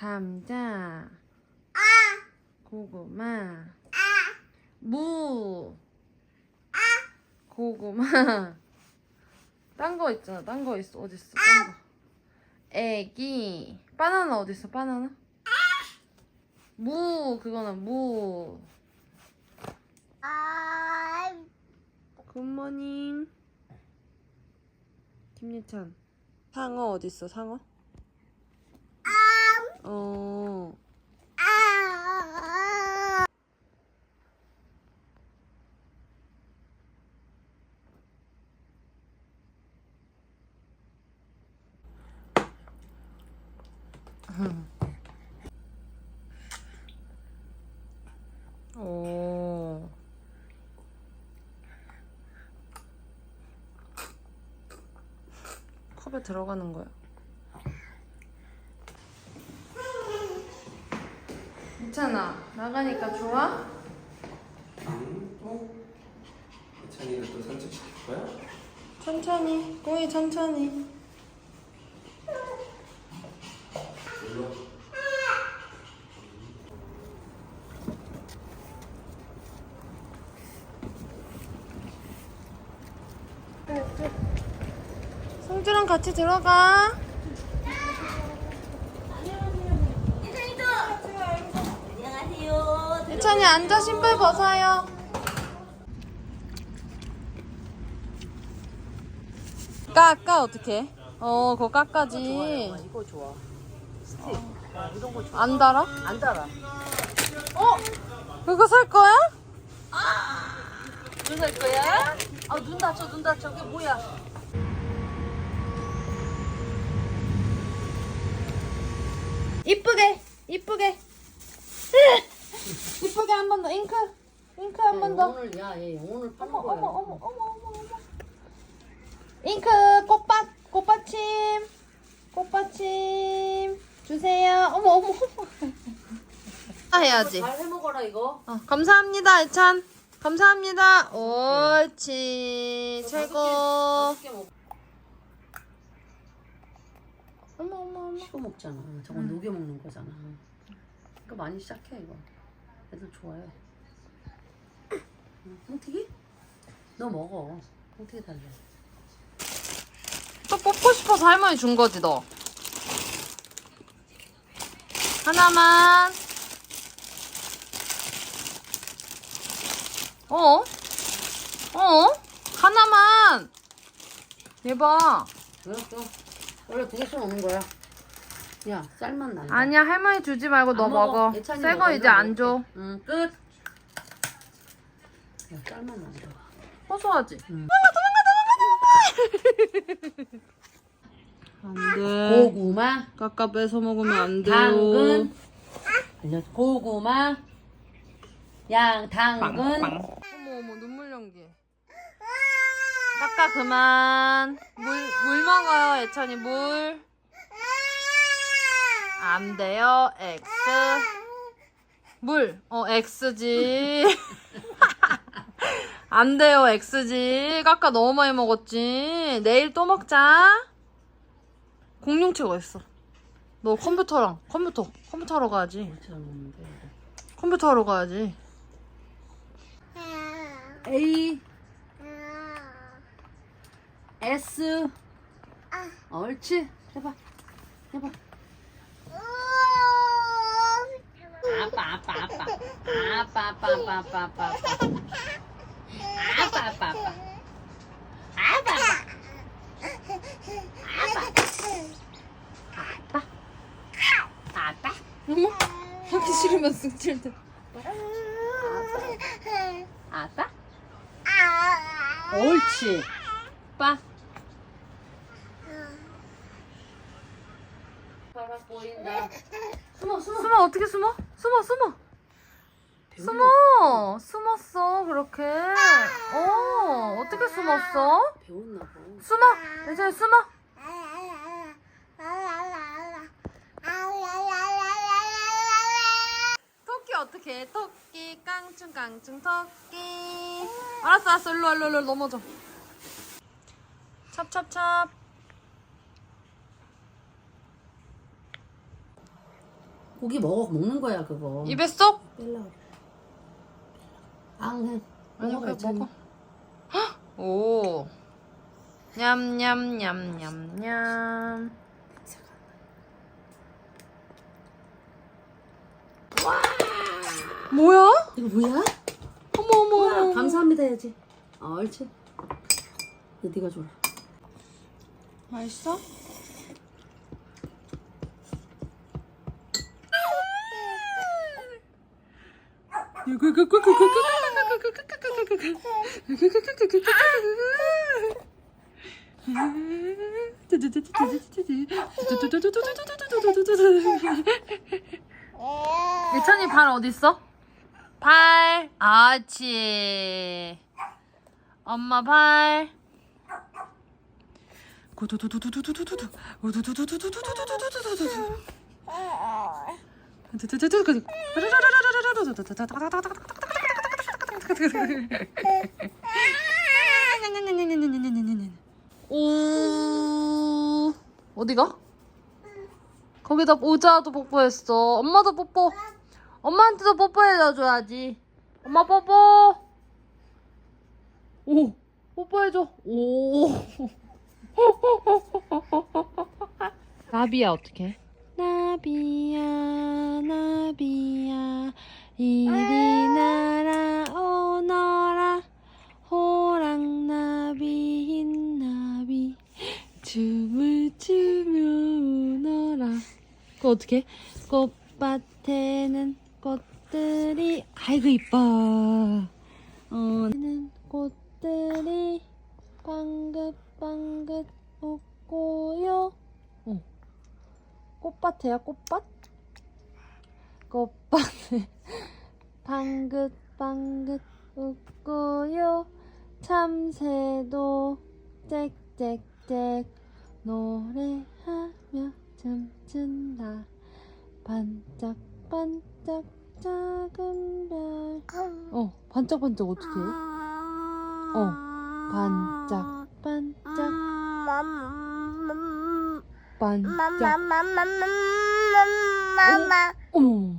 감자, 고구마, 무, 고구마. 딴 거 있잖아. 딴 거 있어. 어디 있어? 딴 거. 애기. 바나나 어디 있어? 바나나? 무 그거는 무. 굿모닝. 김예찬. 상어 어디 있어? 상어? 어. 오. 컵에 들어가는 거야. 괜찮아. 나가니까 좋아? 어? 찬이가 또 산책시킬 거야? 천천히. 꼬이 천천히. 일로 와. 성주랑 같이 들어가. 예찬이 앉아 신발 벗어요. 깎아 어떻게? 어 그거 깎아지. 이거 좋아. 이런 거 좋아. 안 달아? 안 달아. 어? 그거 살 거야? 눈살 거야? 아, 눈 다쳐, 눈 다쳐. 그게 뭐야? 이쁘게 이쁘게 이쁘게 한 번 더 잉크 잉크 한 번 더. 오늘, 야, 얘 오늘 파는 어머 거야. 어머 어머 어머 어머 어머. 잉크 꽃밭 꽃받침 꽃받침 주세요. 어머 어머 어머. 아 해야지. 잘 해먹어라, 이거. 어, 감사합니다 애찬. 감사합니다. 옳지 최고. 맛있게 먹어. 어머 어머 어머. 식어 먹잖아. 저건 녹여 먹는 거잖아. 그거 많이 시작해, 이거. 애들 좋아해. 응, 홍튀기? 너 먹어. 홍튀기 달래. 또 뽑고 싶어서 할머니 준 거지 너. 하나만. 어? 어? 하나만. 얘 봐. 알았어. 원래 두 개씩 먹는 거야. 야, 쌀만 난다. 아니야 할머니 주지 말고 너 안 먹어. 먹어. 예찬이 새거 먹어. 이제 이거 안 줘. 응, 끝. 야, 쌀만 난다. 허소하지. 응. 안 돼. 고구마, 깎아 뺏어 먹으면 안. 당근, 알려- 고구마, 양, 당근. 어머 어머 눈물 연기. 깎아 그만. 물 물 먹어요 애찬이 물. 안 돼요 X. 물. 어 X지. 안 돼요 X지. 깎아 너무 많이 먹었지. 내일 또 먹자. 공룡책 어딨어? 너 컴퓨터랑 컴퓨터 컴퓨터 하러 가야지. 컴퓨터 하러 가야지. A, S. 옳지. 해봐. 해봐. 아빠, 아빠, 아빠. 아빠, 아빠, 아빠, 아빠, 아빠. 아빠. 아빠, 아빠, 아빠. 아빠, 아빠. 아빠. 아빠. 어머 하기 싫으면 승질 돼. 아빠. 옳지. 아빠. 봐봐 보인다. 숨어, 숨어. 숨어 어떻게 숨어? 숨어 숨어 숨어 숨었어 그렇게 어 어떻게 숨었어? 배웠나 봐. 숨어 예전에 숨어 토끼 어떻게 해? 토끼 깡충 깡충 토끼 알았어 알았어 일로 와 일로 와, 일로 와, 넘어져 찹찹찹 고기 먹어 먹는 거야 그거. 입에 쏙? 뺄라. 아 그냥 아니 먹어봐, 그래. 먹어 헉! 오 냠냠냠냠냠 뭐야? 이거 뭐야? 어머 어머 와, 어머 감사합니다 해야지. 어, 옳지. 네가 줘라. 맛있어? 예찬이 발 어디 있어? 발. 아치. 엄마 발. 고도도도도도도도도도. 고도도도도도도도도도도도도. 오 어디가? 거기다 모자도 뽀뽀했어. 엄마도 뽀뽀. 엄마한테도 뽀뽀해줘야지. 엄마 뽀뽀. 오 뽀뽀해줘. 오. 나비야 어떻게? 나비야 나비야 이리 날아오너라 호랑나비 흰나비 춤을 추며 오너라 그거 어떻게? 꽃밭에는 꽃들이 아이고 이뻐 어, 는 꽃들이 방긋방긋 웃고요 어. 꽃밭이야 꽃밭? 꽃밭에 방긋방긋 웃고요. 참새도 짹짹짹. 노래하며 춤춘다. 반짝반짝 작은 별. 어, 반짝반짝 어떻게 해? 어, 반짝반짝. 반짝 어머.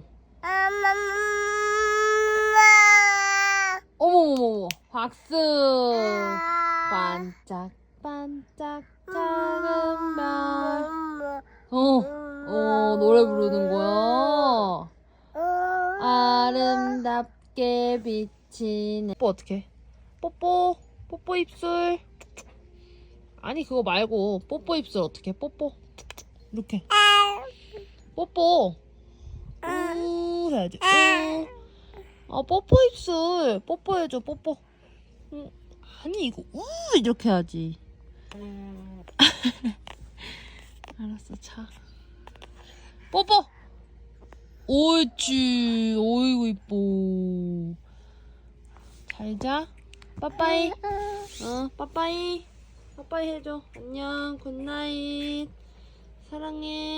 어머머머. 박수. 반짝반짝 작은 별 어, 어 노래 부르는 거야? 아름답게 비치네. 뽀뽀 어떻게 뽀뽀 뽀뽀 입술. 아니 그거 말고 뽀뽀 입술 어떻게 뽀뽀. 이렇게. 뽀뽀 우 해야지. 우. 아 뽀뽀 입술. 뽀뽀해줘 뽀뽀. 음, 아니 이거 우 이렇게 해야지. 알았어 자. 뽀뽀! 옳지 어이구 이뻐. 잘 자. 빠빠이. 어 빠빠이. 빠빠이 해줘. 안녕. 굿나잇. 사랑해